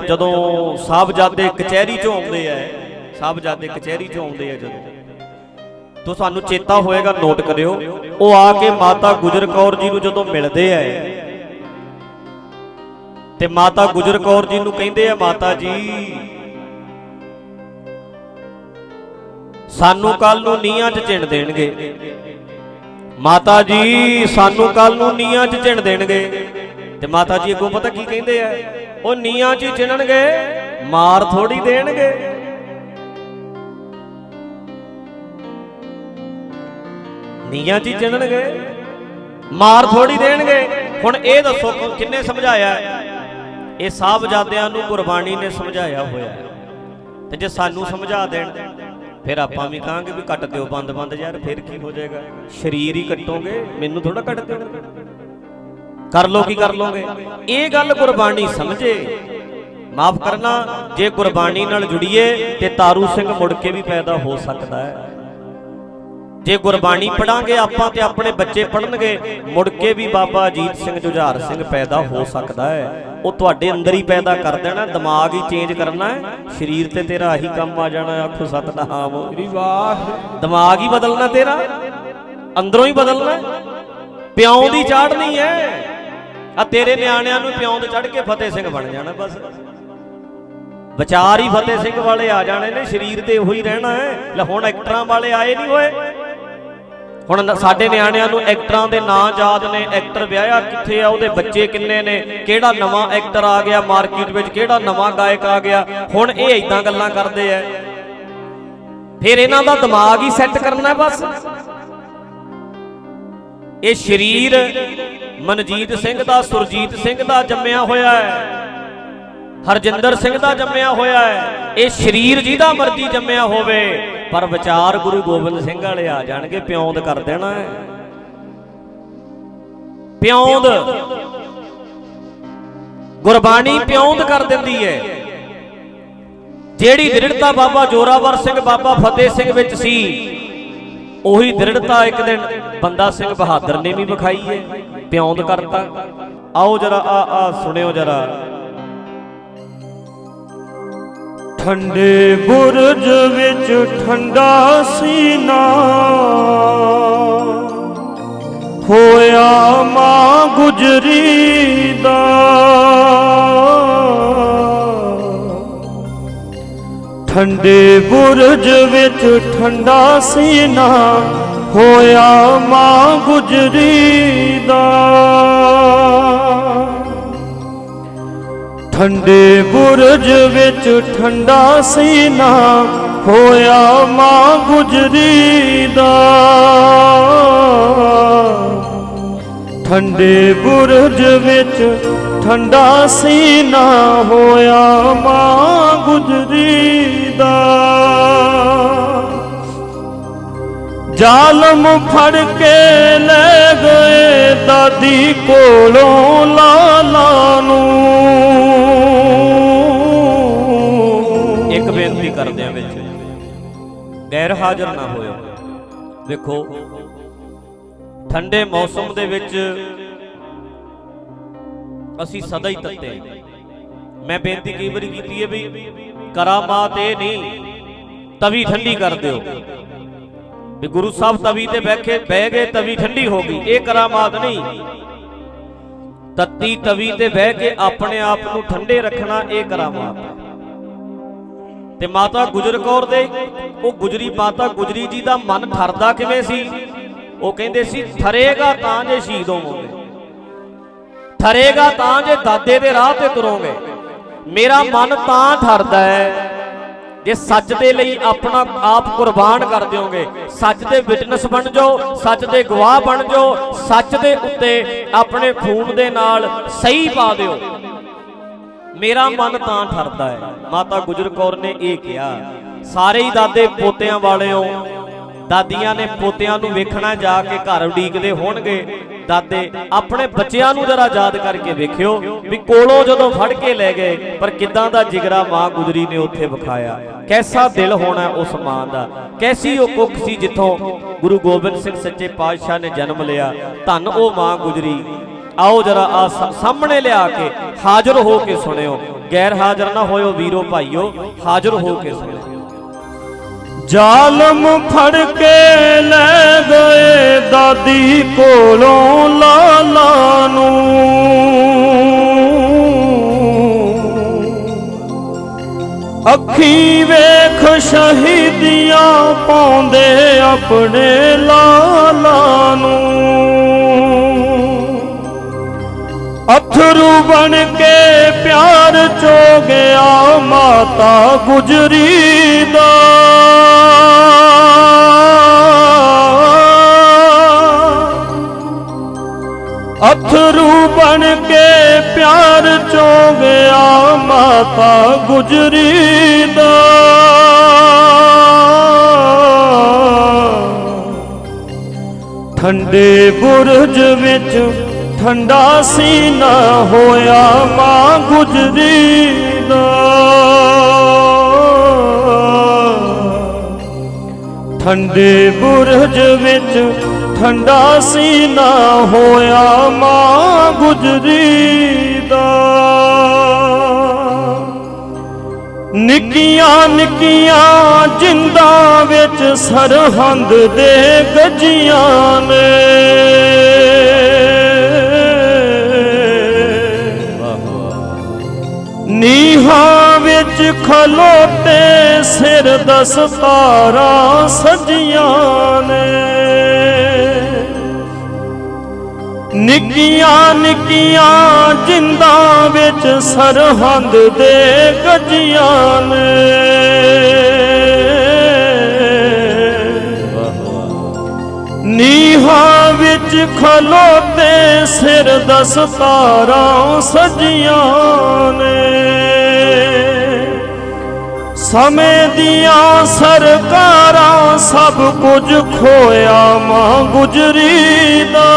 ਜਦੋਂ ਸਾਹਿਬਜ਼ਾਦੇ ਕਚਹਿਰੀ ਚੋਂ ਆਉਂਦੇ ਆ, ਸਾਹਿਬਜ਼ਾਦੇ ਕਚਹਿਰੀ ਚੋਂ ਆਉਂਦੇ ਆ ਜਦੋਂ। ਤੋ ਸਾਨੂੰ ਚੇਤਾ ਹੋਏਗਾ, ਨੋਟ ਕਰਿਓ, ਉਹ ਆ ਕੇ ਮਾਤਾ ਗੁਜਰ ਕੌਰ ਜੀ ਨੂੰ ਜਦੋਂ ਮਿਲਦੇ ਆ, ਤੇ ਮਾਤਾ ਗੁਜਰ ਕੌਰ ਜੀ ਨੂੰ ਕਹਿੰਦੇ ਆ, ਮਾਤਾ ਜੀ, ਸਾਨੂੰ ਕੱਲ ਨੂੰ ਨੀਹਾਂ 'ਚ ਚਿਣ ਦੇਣਗੇ। ਮਾਤਾ ਜੀ, ਸਾਨੂੰ ਕੱਲ ਨੂੰ ਨੀਹਾਂ 'ਚ ਚਿਣ ਦੇਣਗੇ। ਤੇ ਮਾਤਾ ਜੀ ਅੱਗੋਂ ਪਤਾ ਕੀ ਕਹਿੰਦੇ ਆ? ਉਹ ਨੀਹਾਂ 'ਚ ਚਿਣਨਗੇ, ਮਾਰ ਥੋੜੀ ਦੇਣਗੇ। ਨੀਆਂ 'ਚ ਚਿਣਨਗੇ, ਮਾਰ ਥੋੜੀ ਦੇਣਗੇ। ਹੁਣ ਇਹ ਦੱਸੋ ਕਿ ਕਿੰਨੇ ਸਮਝਾਇਆ ਇਹ ਸਾਹਿਬਜ਼ਾਦਿਆਂ ਨੂੰ ਗੁਰਬਾਣੀ ਨੇ ਸਮਝਾਇਆ ਹੋਇਆ ਤੇ ਜੇ ਸਾਨੂੰ ਸਮਝਾ ਦੇਣ, ਫਿਰ ਆਪਾਂ ਵੀ ਕਹਾਂਗੇ ਵੀ ਕੱਟ ਦਿਓ ਬੰਦ ਬੰਦ ਯਾਰ, ਫਿਰ ਕੀ ਹੋ ਜਾਏਗਾ? ਸਰੀਰ ਹੀ ਕੱਟੋਗੇ, ਮੈਨੂੰ ਥੋੜਾ ਕੱਟ ਦਿਓਗੇ ਕਰ ਲੋ ਕੀ ਕਰ ਲੋਗੇ ਇਹ ਗੱਲ ਗੁਰਬਾਣੀ ਸਮਝੇ। ਮਾਫ ਕਰਨਾ ਜੇ ਗੁਰਬਾਣੀ ਨਾਲ ਜੁੜੀਏ ਤੇ ਤਾਰੂ ਸਿੰਘ ਮੁੜ ਕੇ ਵੀ ਪੈਦਾ ਹੋ ਸਕਦਾ ਹੈ। ਜੇ ਗੁਰਬਾਣੀ ਪੜਾਂਗੇ ਆਪਾਂ ਤੇ ਆਪਣੇ ਬੱਚੇ ਪੜਨਗੇ ਮੁੜ ਕੇ ਵੀ ਬਾਬਾ ਅਜੀਤ ਸਿੰਘ ਜੁਝਾਰ ਸਿੰਘ ਪੈਦਾ ਹੋ ਸਕਦਾ ਹੈ। ਉਹ ਤੁਹਾਡੇ ਅੰਦਰ ਹੀ ਪੈਦਾ ਕਰ ਦੇਣਾ ਦਿਮਾਗ ਹੀ ਚੇਂਜ ਕਰਨਾ ਹੈ। ਸਰੀਰ ਤੇ ਤੇਰਾ ਆਹੀ ਕੰਮ ਆ ਜਾਣਾ ਆਖੋ ਸਤਨਾਮ। ਸ੍ਰੀ ਵਾਹ ਦਿਮਾਗ ਹੀ ਬਦਲਣਾ ਤੇਰਾ ਅੰਦਰੋਂ ਹੀ ਬਦਲਣਾ। ਪਿਉਂ ਦੀ ਚਾੜਨੀ ਹੈ। ਆ ਤੇਰੇ ਨਿਆਣਿਆਂ ਨੂੰ ਪਿਉਂਦ ਤੇ ਚੜ ਕੇ ਫਤਿਹ ਸਿੰਘ ਬਣ ਜਾਣਾ ਬਸ। ਵਿਚਾਰ ਹੀ ਫਤਿਹ ਸਿੰਘ ਵਾਲੇ ਆ ਜਾਣੇ ਨੇ, ਸਰੀਰ ਤੇ ਉਹੀ ਰਹਿਣਾ ਹੈ। ਲੈ ਹੁਣ ਐਕਟਰਾਂ ਵਾਲੇ ਆਏ ਨਹੀਂ ਹੋਏ। ਹੁਣ ਸਾਡੇ ਨਿਆਣਿਆਂ ਨੂੰ ਐਕਟਰਾਂ ਦੇ ਨਾਂ ਯਾਦ ਨੇ, ਐਕਟਰ ਵਿਆਹਿਆ ਕਿੱਥੇ ਆ, ਉਹਦੇ ਬੱਚੇ ਕਿੰਨੇ ਨੇ, ਕਿਹੜਾ ਨਵਾਂ ਐਕਟਰ ਆ ਗਿਆ ਮਾਰਕੀਟ ਵਿੱਚ, ਕਿਹੜਾ ਨਵਾਂ ਗਾਇਕ ਆ ਗਿਆ। ਹੁਣ ਇਹ ਇਦਾਂ ਗੱਲਾਂ ਕਰਦੇ ਐ ਫਿਰ ਇਹਨਾਂ ਦਾ ਦਿਮਾਗ ਹੀ ਸੈੱਟ ਕਰਨਾ ਬਸ। ਇਹ ਸਰੀਰ ਮਨਜੀਤ ਸਿੰਘ ਦਾ, ਸੁਰਜੀਤ ਸਿੰਘ ਦਾ ਜੰਮਿਆ ਹੋਇਆ ਹੈ। ਹਰਜਿੰਦਰ ਸਿੰਘ ਦਾ ਜੰਮਿਆ ਹੋਇਆ ਹੈ। ਇਹ ਸਰੀਰ ਜਿਹਦਾ ਮਰਜ਼ੀ ਜੰਮਿਆ ਹੋਵੇ, ਪਰ ਵਿਚਾਰ ਗੁਰੂ ਗੋਬਿੰਦ ਸਿੰਘ ਵਾਲੇ ਆ ਜਾਣਗੇ, ਪਿਉਂਦ ਕਰ ਦੇਣਾ ਹੈ। ਪਿਉਂਦ। ਗੁਰਬਾਣੀ ਪਿਉਂਦ ਕਰ ਦਿੰਦੀ ਹੈ। ਜਿਹੜੀ ਦ੍ਰਿੜਤਾ ਬਾਬਾ ਜੋਰਾਵਰ ਸਿੰਘ, ਬਾਬਾ ਫਤਿਹ ਸਿੰਘ ਵਿੱਚ ਸੀ ਉਹੀ ਦ੍ਰਿੜਤਾ ਇੱਕ ਦਿਨ ਬੰਦਾ ਸਿੰਘ ਬਹਾਦਰ ਨੇ ਵੀ ਵਿਖਾਈ ਹੈ, ਪਿਉਂਦ ਕਰਤਾ। ਆਓ ਜਰਾ, ਆ ਆ, ਸੁਣਿਓ ਜਰਾ। ਠੰਡੇ ਬੁਰਜ ਵਿੱਚ ਠੰਡਾ ਸੀਨਾ। ਹੋਇਆ ਮਾਂ ਗੁਜਰੀ ਦਾ ਠੰਡੇ ਬੁਰਜ ਵਿੱਚ ਠੰਡਾ ਸੀਨਾ ਹੋਇਆ ਮਾਂ ਗੁਜਰੀ ਦਾ ਠੰਡੇ ਬੁਰਜ ਵਿੱਚ ਠੰਡਾ ਸੀਨਾ ਹੋਇਆ ਮਾਂ ਗੁਜਰੀ ਦਾ ਠੰਡੇ ਬੁਰਜ ਵਿੱਚ ਠੰਡਾ ਸੀਨਾ ਹੋਇਆ ਮਾਂ ਗੁਜਰੀ ਦਾ। ਜ਼ਾਲਮ ਫੜ ਕੇ ਲੈ ਗਏ ਦਾਦੀ ਕੋਲੋਂ ਲਾਲਾ ਨੂੰ। ਇੱਕ ਬੇਨਤੀ ਕਰਦੇ ਆ ਵਿੱਚ। ਗੈਰ ਹਾਜ਼ਰ ਨਾ ਹੋਇਓ। ਵੇਖੋ, ਠੰਡੇ ਮੌਸਮ ਦੇ ਵਿੱਚ ਅਸੀਂ ਸਦਾ ਹੀ ਤੱਤੇ ਮੈਂ ਬੇਨਤੀ ਕਈ ਵਾਰੀ ਕੀਤੀ ਹੈ ਵੀ ਕਰਾਮਾਤ ਇਹ ਨਹੀਂ ਤਵੀ ਠੰਡੀ ਕਰ ਦਿਓ। ਵੀ ਗੁਰੂ ਸਾਹਿਬ ਤਵੀ ਤੇ ਬਹਿ ਕੇ ਬਹਿ ਗਏ, ਤਵੀ ਠੰਡੀ ਹੋ ਗਈ, ਇਹ ਕਰਾਮਾਤ ਨਹੀਂ। ਤੱਤੀ ਤਵੀ ਤੇ ਬਹਿ ਕੇ ਆਪਣੇ ਆਪ ਨੂੰ ਠੰਡੇ ਰੱਖਣਾ, ਇਹ ਕਰਾਮਾਤ। ਹੈ ਤੇ ਮਾਤਾ ਗੁਜਰ ਕੌਰ ਦੇ, ਉਹ ਗੁਜਰੀ ਮਾਤਾ ਗੁਜਰੀ ਜੀ ਦਾ ਮਨ ਠਰਦਾ ਕਿਵੇਂ ਸੀ? ਉਹ ਕਹਿੰਦੇ ਸੀ, ਠਰੇਗਾ ਤਾਂ ਜੇ ਸ਼ਹੀਦ ਹੋਵੋਗੇ। ਠਰੇਗਾ ਤਾਂ ਜੇ ਦਾਦੇ ਦੇ ਰਾਹ ਤੇ ਤੁਰੋਗੇ। ਮੇਰਾ ਮਨ ਤਾਂ ਠਰਦਾ ਹੈ ਜੇ ਸੱਚ ਦੇ ਲਈ ਆਪਣਾ ਆਪ ਕੁਰਬਾਨ ਕਰ ਦਿਓਗੇ, ਸੱਚ ਦੇ ਵਿਟਨੈਸ ਬਣ ਜਾਓ, ਸੱਚ ਦੇ ਗਵਾਹ ਬਣ ਜਾਓ, ਸੱਚ ਦੇ ਉੱਤੇ ਆਪਣੇ ਖੂਨ ਦੇ ਨਾਲ ਸਹੀ ਪਾ ਦਿਓ। ਮੇਰਾ ਮਨ ਤਾਂ ਠਰਦਾ ਹੈ। ਮਾਤਾ ਗੁਜਰ ਕੌਰ ਨੇ ਇਹ ਕਿਹਾ, ਸਾਰੇ ਹੀ ਦਾਦੇ ਪੋਤਿਆਂ ਵਾਲਿਓ, ਦਾਦੀਆਂ ਨੇ ਪੋਤਿਆਂ ਨੂੰ ਵੇਖਣਾ ਜਾ ਕੇ ਘਰ ਉਡੀਕਦੇ ਹੋਣਗੇ। ਦਾਦੇ ਆਪਣੇ ਬੱਚਿਆਂ ਨੂੰ ਜਰਾ ਯਾਦ ਕਰਕੇ ਵੇਖਿਓ ਵੀ ਕੋਲੋਂ ਜਦੋਂ ਫੜ ਕੇ ਲੈ ਗਏ, ਪਰ ਕਿਦਾਂ ਦਾ ਜਿਗਰਾ ਮਾਂ ਗੁਜਰੀ ਨੇ ਉੱਥੇ ਵਿਖਾਇਆ। ਕੈਸਾ ਦਿਲ ਹੋਣਾ ਉਸ ਮਾਂ ਦਾ। ਕੈਸੀ ਉਹ ਕੁੱਖ ਸੀ ਜਿੱਥੋਂ ਗੁਰੂ ਗੋਬਿੰਦ ਸਿੰਘ ਸੱਚੇ ਪਾਤਸ਼ਾਹ ਨੇ ਜਨਮ ਲਿਆ। ਧੰਨ ਉਹ ਮਾਂ ਗੁਜਰੀ। ਆਓ ਜਰਾ ਆ ਸਾਹਮਣੇ ਲਿਆ ਕੇ ਹਾਜ਼ਰ ਹੋ ਕੇ ਸੁਣਿਓ। ਗੈਰ ਹਾਜ਼ਰ ਨਾ ਹੋਇਓ ਵੀਰੋ ਭਾਈਓ, ਹਾਜ਼ਰ ਹੋ ਕੇ ਸੁਣਿਓ। ਜ਼ਾਲਮ ਫੜ ਕੇ ਲੈ ਗਏ ਦਾਦੀ ਕੋਲੋਂ ਲਾਲਾ ਨੂੰ। ਅੱਖੀ ਵੇਖ ਸ਼ਹੀਦੀਆਂ ਪਾਉਂਦੇ ਆਪਣੇ ਲਾਲਾ ਨੂੰ। ਅਥਰੂ ਬਣ ਕੇ ਪਿਆਰ ਚੋ ਗਿਆ ਮਾਤਾ ਗੁਜਰੀ ਦਾ। ਅਥਰੂ ਬਣ ਕੇ ਪਿਆਰ ਚੋ ਗਿਆ ਮਾਤਾ ਗੁਜਰੀ ਦਾ। ਠੰਡੇ ਬੁਰਜ ਵਿੱਚ ਠੰਡਾ ਸੀਨਾ ਹੋਇਆ ਮਾਂ ਗੁਜਰੀ ਦਾ। ਠੰਡੇ ਬੁਰਜ ਵਿੱਚ ਠੰਡਾ ਸੀਨਾ ਹੋਇਆ ਮਾਂ ਗੁਜਰੀ ਦਾ। ਨਿੱਕੀਆਂ ਨਿੱਕੀਆਂ ਜਿੰਦਾਂ ਵਿੱਚ ਸਰਹੰਦ ਦੇ ਗਜੀਆਂ ਨੇ। ਨੀਹਾਂ ਵਿੱਚ ਖਲੋਤੇ ਸਿਰ ਦਸਤਾਰਾਂ ਸਜੀਆਂ ਨੇ। ਨਿੱਕੀਆਂ ਨਿੱਕੀਆਂ ਜਿੰਦਾਂ ਵਿੱਚ ਸਰਹੰਦ ਦੇ ਗਜੀਆਂ ਨੇ। ਵਿੱਚ ਖਲੋਤੇ ਸਿਰ ਦਸਤਾਰਾਂ ਸਜੀਆਂ ਨੇ। ਸਮੇਂ ਦੀਆਂ ਸਰਕਾਰਾਂ ਸਭ ਕੁਝ ਖੋਇਆ ਮਾਂ ਗੁਜਰੀ ਦਾ।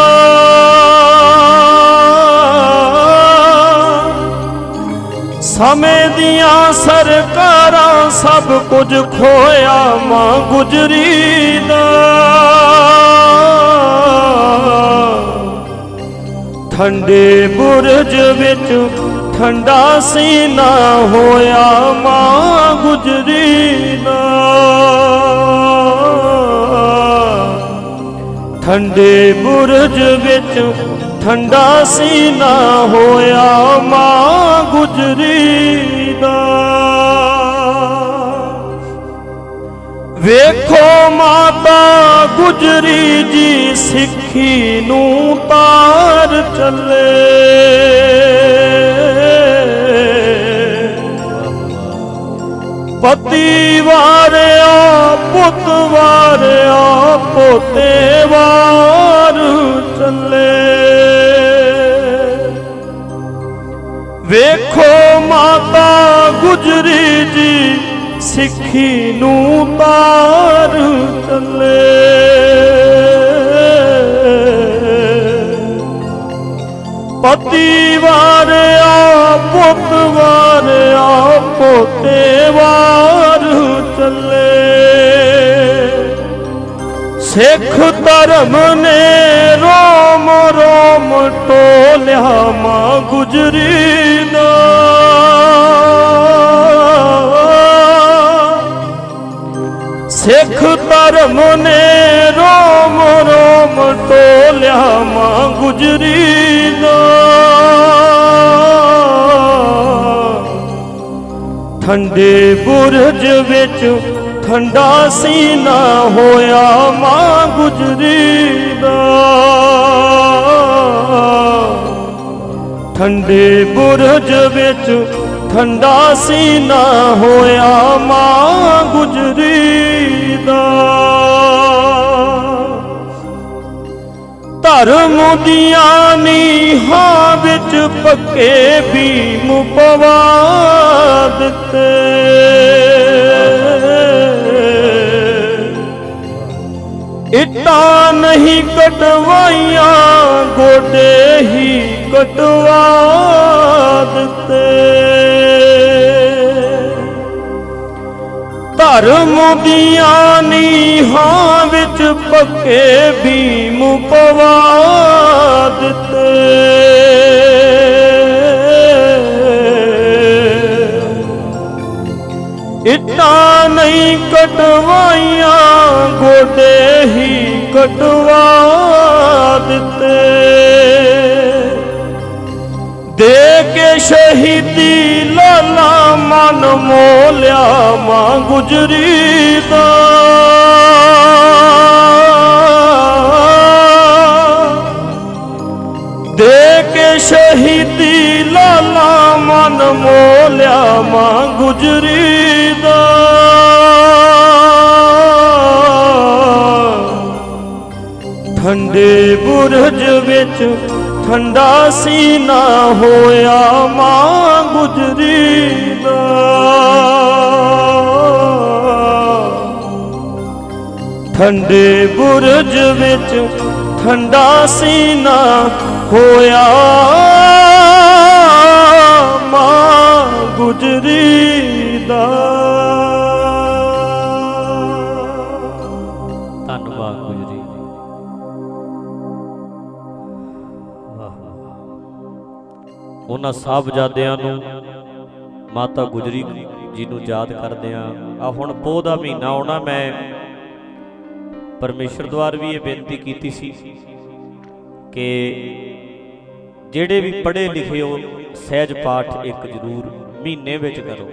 ਸਮੇਂ ਦੀਆਂ ਸਰਕਾਰਾਂ ਸਭ ਕੁਝ ਖੋਇਆ ਮਾਂ ਗੁਜਰੀ ਦਾ। ਠੰਡੇ ਬੁਰਜ ਵਿੱਚ ਠੰਡਾ ਸੀਨਾ ਹੋਇਆ ਮਾਂ ਗੁਜਰੀ ਦਾ। ਠੰਡੇ ਬੁਰਜ ਵਿੱਚ ਠੰਡਾ ਸੀਨਾ ਹੋਇਆ ਮਾਂ ਗੁਜਰੀ ਦਾ। ਵੇਖੋ ਮਾਤਾ ਗੁਜਰੀ ਜੀ ਸਿੱਖੀ ਨੂੰ ਤਾਰ ਪਤੀ ਵਾਰਿਆ ਪੁੱਤ ਵਾਰਿਆ, ਪੋਤੇ ਵਾਰ ਚੱਲੇ। ਵੇਖੋ ਮਾਤਾ ਗੁਜਰੀ ਜੀ, ਸਿੱਖੀ ਨੂੰ ਤਾਰ ਚੱਲੇ। ਪਤੀ ਵਾਰਿਆ, ਪੁੱਤ ਵਾਰਿਆ, ਪੋਤੇ ਵਾਰ ਚੱਲੇ। ਸਿੱਖ ਧਰਮ ਨੇ ਰੋਮ ਰੋਮ ਟੋਲਿਆ ਮਾਂ ਗੁਜਰੀ ਨਾ। ਸਿੱਖ ਧਰਮ ਨੇ ਰੋਮ ਰੋਮ ਟੋਲਿਆ ਮਾਂ ਗੁਜਰੀ ਠੰਡੇ ਬੁਰਜ ਵਿੱਚ ਠੰਡਾ ਸੀਨਾ ਹੋਇਆ ਮਾਂ ਗੁਜਰੀ ਦਾ। ਠੰਡੇ ਬੁਰਜ ਵਿੱਚ ਠੰਡਾ ਸੀਨਾ ਹੋਇਆ ਮਾਂ ਗੁਜਰੀ ਦਾ। ਧਰਮ ਦੀਆਂ ਨੀਹਾਂ ਵਿੱਚ ਪੱਕੇ ਭੀਮ ਪਵਾ ਦਿੱਤੇ। ਇੱਟਾਂ ਨਹੀਂ ਕਟਵਾਈਆਂ, ਗੋਡੇ ਹੀ ਕਟਵਾ ਦਿੱਤੇ। ਧਰਮ ਦੀਆਂ ਨੀਹਾਂ ਵਿੱਚ ਪੱਕੇ ਵੀ ਪਵਾ ਦਿੱਤੇ। ਇਟਾ ਨਹੀਂ ਕਟਵਾਈਆਂ, ਗੋਡੇ ਹੀ ਕਟਵਾ ਦਿੱਤੇ। ਦੇ ਕੇ ਸ਼ਹੀਦੀ ਮੋਲਿਆ ਮਾਂ ਗੁਜਰੀ ਦਾ ਦੇ ਕੇ ਸ਼ਹੀਦੀ ਲਾਲਾ ਮਨ ਮੋਲਿਆ ਮਾਂ ਗੁਜਰੀ ਦਾ ਠੰਡੇ ਬੁਰਜ ਵਿੱਚ ਠੰਡਾ ਸੀਨਾ ਹੋਇਆ ਮਾਂ ਗੁਜਰੀ ਦਾ ਠੰਡੇ ਬੁਰਜ ਵਿੱਚ ਠੰਡਾ ਸੀਨਾ ਹੋਇਆ ਮਾਂ ਗੁਜਰੀ ਦਾ ਉਹਨਾਂ ਸਾਹਿਬਜ਼ਾਦਿਆਂ ਨੂੰ ਮਾਤਾ ਗੁਜਰੀ ਜੀ ਨੂੰ ਯਾਦ ਕਰਦੇ ਆ ਆ ਹੁਣ ਪੋਹ ਦਾ ਮਹੀਨਾ ਆਉਣਾ ਮੈਂ। ਪਰਮੇਸ਼ਰ ਦਵਾਰ ਵੀ ਇਹ ਬੇਨਤੀ ਕੀਤੀ ਸੀ ਕਿ ਜਿਹੜੇ ਵੀ ਪੜ੍ਹੇ ਲਿਖੇ ਹੋ ਸਹਿਜ ਪਾਠ ਇੱਕ ਜ਼ਰੂਰ ਮਹੀਨੇ ਵਿੱਚ ਕਰੋ।